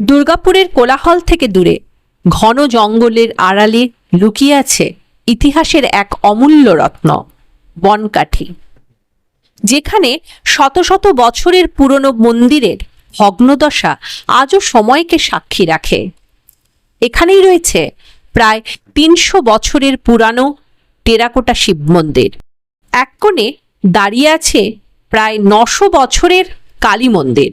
দুর্গাপুরের কোলাহল থেকে দূরে, ঘন জঙ্গলের আড়ালে লুকিয়ে আছে ইতিহাসের এক অমূল্য রত্ন, বনকাঠি। যেখানে শত শত বছরের পুরনো মন্দিরের ভগ্নদশা আজও সময়কে সাক্ষী রাখে। এখানেই রয়েছে প্রায় তিনশো বছরের পুরানো টেরাকোটা শিব মন্দির। এক কোণে দাঁড়িয়ে আছে প্রায় নশো বছরের কালী মন্দির।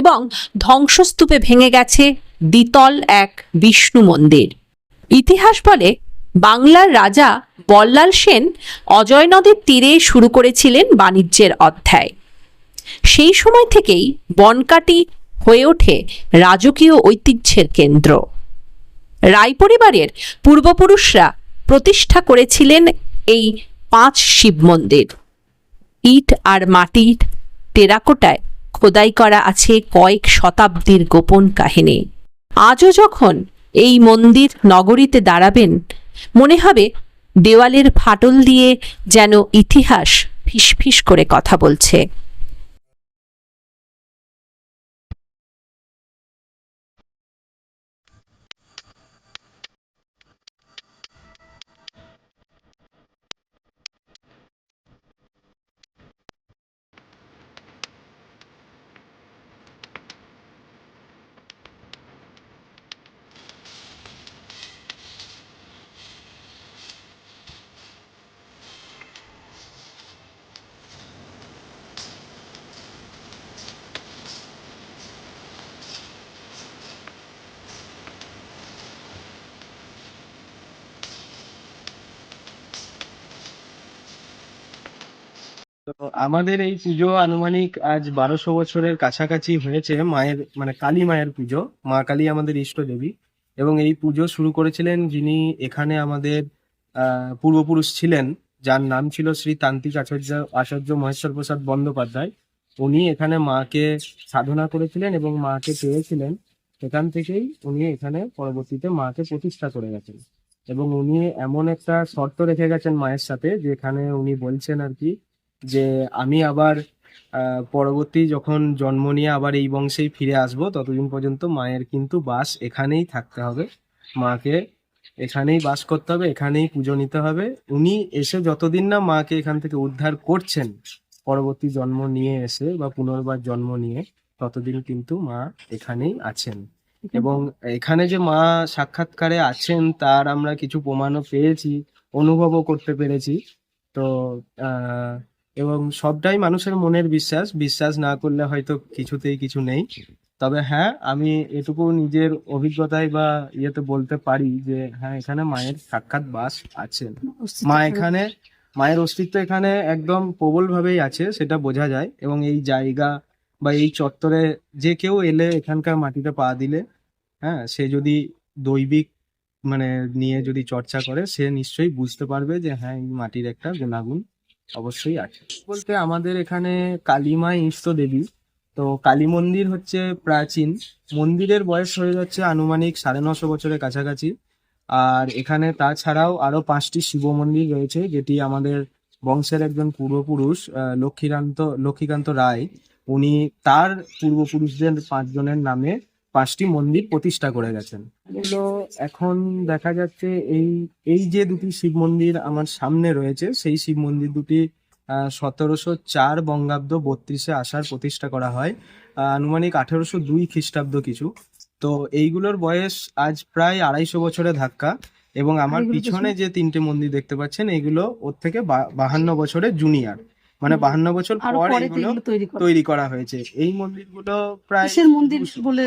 এবং ধ্বংসস্তূপে ভেঙে গেছে দ্বিতল এক বিষ্ণু মন্দির। ইতিহাস বলে বাংলার রাজা বল্লাল সেন অজয় নদীর তীরে শুরু করেছিলেন বাণিজ্যের অধ্যায়। সেই সময় থেকেই বনকাটি হয়ে ওঠে রাজকীয় ঐতিহ্যের কেন্দ্র। রায় পরিবারের পূর্বপুরুষরা প্রতিষ্ঠা করেছিলেন এই পাঁচ শিব মন্দির। ইট আর মাটির টেরাকোটায় খোদাই করা আছে কয়েক শতাব্দীর গোপন কাহিনী। আজও যখন এই মন্দির নগরীতে দাঁড়াবেন, মনে হবে দেওয়ালের ফাটল দিয়ে যেন ইতিহাস ফিসফিস করে কথা বলছে। তো আমাদের এই পুজো আনুমানিক আজ বারোশো বছরের কাছাকাছি হয়েছে মায়ের মানে কালী মায়ের পুজো। মা কালী আমাদের ইষ্ট দেবী। এবং এই পুজো শুরু করেছিলেন যিনি এখানে আমাদের আহ, পূর্বপুরুষ ছিলেন যার নাম ছিল শ্রী তান্ত্রিক আচার্য আচার্য মহেশ্বর প্রসাদ বন্দ্যোপাধ্যায়। উনি এখানে মাকে সাধনা করেছিলেন এবং মাকে পেয়েছিলেন সেখান থেকেই উনি এখানে পরবর্তীতে মাকে প্রতিষ্ঠা করে গেছেন। এবং উনি এমন একটা শর্ত রেখে গেছেন মায়ের সাথে যেখানে উনি বলছেন আর কি যে আমি আবার পরবর্তী যখন জন্ম নিয়ে আবার এই বংশেই ফিরে আসব, ততদিন পর্যন্ত মায়ের কিন্তু বাস এখানেই থাকতে হবে। মাকে এখানেই বাস করতে হবে, এখানেই পুজো নিতে হবে। উনি এসে যতদিন না মাকে এখান থেকে উদ্ধার করছেন, পরবর্তী জন্ম নিয়ে এসে বা পুনর্বার জন্ম নিয়ে, ততদিন কিন্তু মা এখানেই আছেন। এবং এখানে যে মা সাক্ষাৎকারে আছেন, তার আমরা কিছু প্রমাণও পেয়েছি, অনুভবও করতে পেরেছি। তো আহ এবং সবটাই মানুষের মনের বিশ্বাস। বিশ্বাস না করলে হয়তো কিছুতেই কিছু নেই। তবে হ্যাঁ আমি এটুকু নিজের অভিজ্ঞতায় বা ইয়েতে বলতে পারি যে হ্যাঁ এখানে মায়ের সাক্ষাৎ বাস আছে। মা এখানে মায়ের অস্তিত্ব এখানে একদম প্রবল ভাবেই আছে সেটা বোঝা যায়। এবং এই জায়গা বা এই চত্বরে যে কেউ এলে এখানকার মাটিতে পা দিলে হ্যাঁ সে যদি দৈবিক মানে নিয়ে যদি চর্চা করে সে নিশ্চয়ই বুঝতে পারবে যে হ্যাঁ এই মাটির একটা গুণাগুণ অবশ্যই আছে। বলতে আমাদের এখানে কালীমা ইষ্ট দেবী। তো কালী মন্দির হচ্ছে প্রাচীন। মন্দিরের বয়স হয়ে যাচ্ছে আনুমানিক সাড়ে নশো বছরের কাছাকাছি। আর এখানে তাছাড়াও আরও পাঁচটি শিব মন্দির রয়েছে, যেটি আমাদের বংশের একজন পূর্বপুরুষ লক্ষ্মীকান্ত লক্ষ্মীকান্ত রায়। উনি তার পূর্বপুরুষদের পাঁচজনের নামে পাঁচটি মন্দির প্রতিষ্ঠা করে গেছেন। এগুলো এখন দেখা যাচ্ছে এই এই যে দুটি শিব মন্দির আমার সামনে রয়েছে সেই শিব মন্দির দুটি সতেরোশো চার বঙ্গাব্দ বত্রিশে আসার প্রতিষ্ঠা করা হয়। আনুমানিক আঠেরোশো দুই খ্রিস্টাব্দ কিছু। তো এইগুলোর বয়স আজ প্রায় আড়াইশো বছরে ধাক্কা এবং আমার পিছনে যে তিনটে মন্দির দেখতে পাচ্ছেন এইগুলো ওর থেকে বাহান্ন বছরের জুনিয়র মানে বাহান্ন বছর পর এগুলো তৈরি করা। তৈরি করা হয়েছে। এই মন্দিরগুলো প্রায় মন্দির বলে?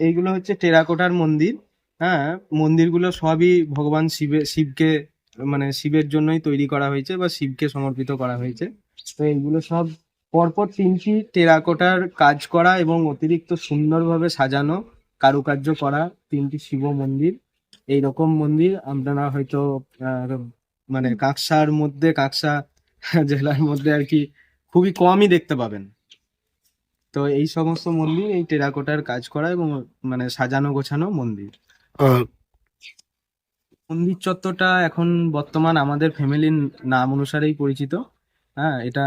এইগুলো হচ্ছে টেরাকোটার মন্দির। হ্যাঁ মন্দিরগুলো সবই ভগবান শিবে শিবকে মানে শিবের জন্যই তৈরি করা হয়েছে বা শিবকে সমর্পিত করা হয়েছে। তো এইগুলো সব পরপর তিনটি টেরাকোটার কাজ করা এবং অতিরিক্ত সুন্দরভাবে সাজানো কারুকার্য করা তিনটি শিব মন্দির। এইরকম মন্দির আপনারা হয়তো মানে কাকসার মধ্যে কাঁকসা জেলার মধ্যে আর কি খুবই কমই দেখতে পাবেন। তো এই সমস্ত মন্দির এই টেরাকোটার কাজ করা এবং মানে সাজানো গোছানো মন্দির। মন্দির চত্বরটা এখন বর্তমান আমাদের ফ্যামিলির নাম অনুসারেই পরিচিত। হ্যাঁ এটা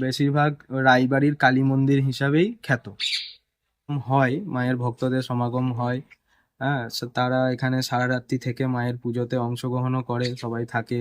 বেশিরভাগ রায়বাড়ির কালী মন্দির হিসাবেই খ্যাত। হয় মায়ের ভক্তদের সমাগম হয়। হ্যাঁ তারা এখানে সারা রাত্রি থেকে মায়ের পুজোতে অংশগ্রহণও করে সবাই থাকে।